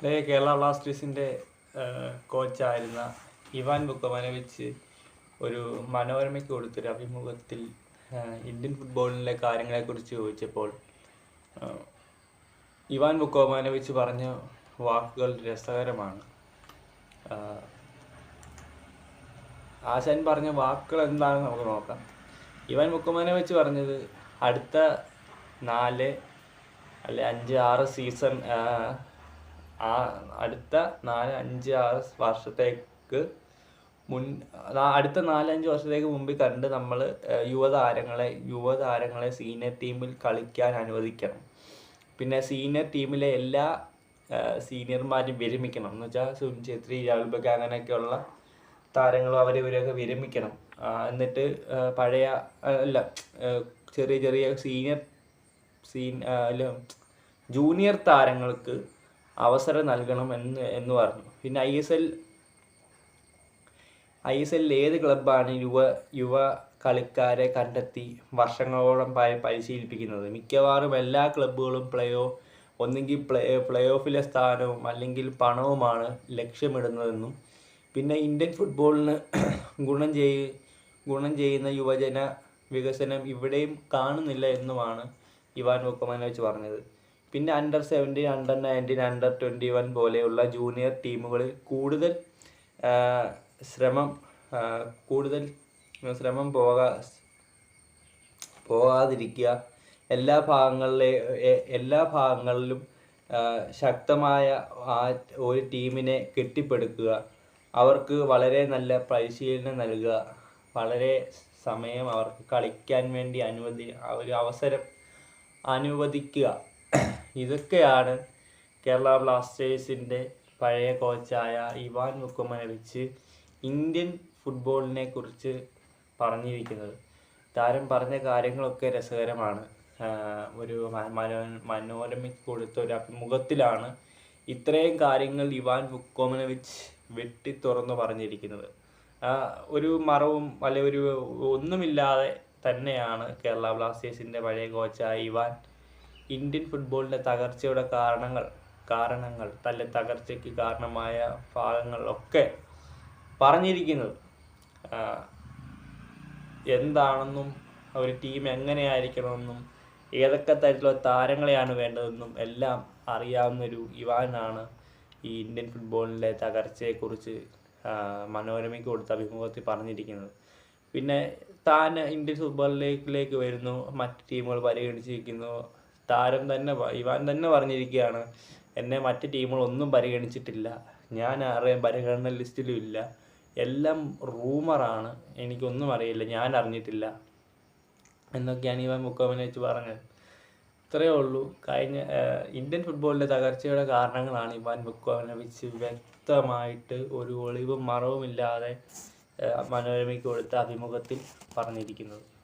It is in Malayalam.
ഇതേ കേരള ബ്ലാസ്റ്റേഴ്സിന്റെ കോച്ചായിരുന്ന ഇവാൻ ബുക്കമനോവിച്ച് ഒരു മനോരമയ്ക്ക് കൊടുത്തൊരു അഭിമുഖത്തിൽ ഇന്ത്യൻ ഫുട്ബോളിലെ കാര്യങ്ങളെക്കുറിച്ച് ചോദിച്ചപ്പോൾ ഇവാൻ ബുക്കോമാനോവിച്ച് പറഞ്ഞ വാക്കുകൾ രസകരമാണ്. ആശാൻ പറഞ്ഞ വാക്കുകൾ എന്താണെന്ന് നമുക്ക് നോക്കാം. ഇവാൻ ബുക്കോമാനോവിച്ച് പറഞ്ഞത് അടുത്ത നാല് അല്ലെ അഞ്ച് ആറ് സീസൺ ആ അടുത്ത നാല് അഞ്ച് ആറ് വർഷത്തേക്ക് മുൻ അടുത്ത നാലഞ്ച് വർഷത്തേക്ക് മുമ്പിൽ കണ്ട് നമ്മൾ യുവതാരങ്ങളെ യുവതാരങ്ങളെ സീനിയർ ടീമിൽ കളിക്കാൻ അനുവദിക്കണം. പിന്നെ സീനിയർ ടീമിലെ എല്ലാ സീനിയർമാരും വിരമിക്കണം. എന്ന് വെച്ചാൽ സുനിൽ ഛേത്രി രാഹുൽ ബക്ക അങ്ങനെയൊക്കെയുള്ള താരങ്ങളും അവരെ ഇവരെയൊക്കെ വിരമിക്കണം. എന്നിട്ട് പഴയ അല്ല ചെറിയ ചെറിയ സീനിയർ സീൻ അല്ല ജൂനിയർ താരങ്ങൾക്ക് അവസരം നൽകണം എന്ന് എന്ന് പറഞ്ഞു. പിന്നെ I S L I S എല്ലിൽ ഏത് ക്ലബ്ബാണ് യുവ യുവ കളിക്കാരെ കണ്ടെത്തി വർഷങ്ങളോളം പരിശീലിപ്പിക്കുന്നത്? മിക്കവാറും എല്ലാ ക്ലബ്ബുകളും പ്ലേ ഓഫ് ഒന്നെങ്കിൽ പ്ലേ പ്ലേ ഓഫിലെ സ്ഥാനവും അല്ലെങ്കിൽ പണവുമാണ് ലക്ഷ്യമിടുന്നതെന്നും പിന്നെ ഇന്ത്യൻ ഫുട്ബോളിന് ഗുണം ചെയ് ഗുണം ചെയ്യുന്ന യുവജന വികസനം ഇവിടെയും കാണുന്നില്ല എന്നുമാണ് ഇവാൻ വൊക്കമാനോവിച്ച് പറഞ്ഞത്. പിന്നെ under seventeen under nineteen under twenty one പോലെയുള്ള ജൂനിയർ ടീമുകളിൽ കൂടുതൽ ശ്രമം കൂടുതൽ ശ്രമം പോകാ പോകാതിരിക്കുക. എല്ലാ ഭാഗങ്ങളിലെ എല്ലാ ഭാഗങ്ങളിലും ശക്തമായ ഒരു ടീമിനെ കെട്ടിപ്പടുക്കുക. അവർക്ക് വളരെ നല്ല പരിശീലനം നൽകുക. വളരെ സമയം അവർക്ക് കളിക്കാൻ വേണ്ടി അനുവദി ഒരു അവസരം അനുവദിക്കുക. ഇതൊക്കെയാണ് കേരള ബ്ലാസ്റ്റേഴ്സിന്റെ പഴയ കോച്ചായ ഇവാൻ മുക്കുമനവിച്ച് ഇന്ത്യൻ ഫുട്ബോളിനെ കുറിച്ച് പറഞ്ഞിരിക്കുന്നത്. താരം പറഞ്ഞ കാര്യങ്ങളൊക്കെ രസകരമാണ്. ഒരു മനോരമയ്ക്ക് കൊടുത്ത ഒരു അഭിമുഖത്തിലാണ് ഇത്രയും കാര്യങ്ങൾ ഇവാൻ വുക്കോമനവിച്ച് വെട്ടി തുറന്നു പറഞ്ഞിരിക്കുന്നത്. ഒരു മറവും അല്ലെ ഒരു ഒന്നുമില്ലാതെ തന്നെയാണ് കേരള ബ്ലാസ്റ്റേഴ്സിന്റെ പഴയ കോച്ചായ ഇവാൻ ഇന്ത്യൻ ഫുട്ബോളിന്റെ തകർച്ചയുടെ കാരണങ്ങൾ കാരണങ്ങൾ തല്ല തകർച്ചയ്ക്ക് കാരണമായ ഭാഗങ്ങൾ ഒക്കെ പറഞ്ഞിരിക്കുന്നത് എന്താണെന്നും ഒരു ടീം എങ്ങനെയായിരിക്കണമെന്നും ഏതൊക്കെ തരത്തിലുള്ള താരങ്ങളെയാണ് വേണ്ടതെന്നും എല്ലാം അറിയാവുന്നൊരു യുവാനാണ് ഈ ഇന്ത്യൻ ഫുട്ബോളിലെ തകർച്ചയെക്കുറിച്ച് മനോരമയ്ക്ക് കൊടുത്ത അഭിമുഖത്തിൽ പറഞ്ഞിരിക്കുന്നത്. പിന്നെ താൻ ഇന്ത്യൻ ഫുട്ബോളിലേക്ക് വരുന്നു മറ്റ് ടീമുകൾ പരിഗണിച്ചിരിക്കുന്നു താരം തന്നെ ഇവാൻ തന്നെ പറഞ്ഞിരിക്കുകയാണ് എന്നെ മറ്റ് ടീമുകൾ ഒന്നും പരിഗണിച്ചിട്ടില്ല. ഞാൻ ആരെയും പരിഗണന ലിസ്റ്റിലും ഇല്ല. എല്ലാം റൂമറാണ്. എനിക്കൊന്നും അറിയില്ല. ഞാൻ അറിഞ്ഞിട്ടില്ല. എന്നൊക്കെയാണ് ഇവാൻ മുക്കോമിനെ വെച്ച് പറഞ്ഞത്. ഇത്രയേ ഉള്ളൂ. കഴിഞ്ഞ ഇന്ത്യൻ ഫുട്ബോളിന്റെ തകർച്ചയുടെ കാരണങ്ങളാണ് ഇവാൻ മുക്കോമനവിച്ച് വ്യക്തമായിട്ട് ഒരു ഒളിവും മറവുമില്ലാതെ മനോരമയ്ക്ക് കൊടുത്ത അഭിമുഖത്തിൽ പറഞ്ഞിരിക്കുന്നത്.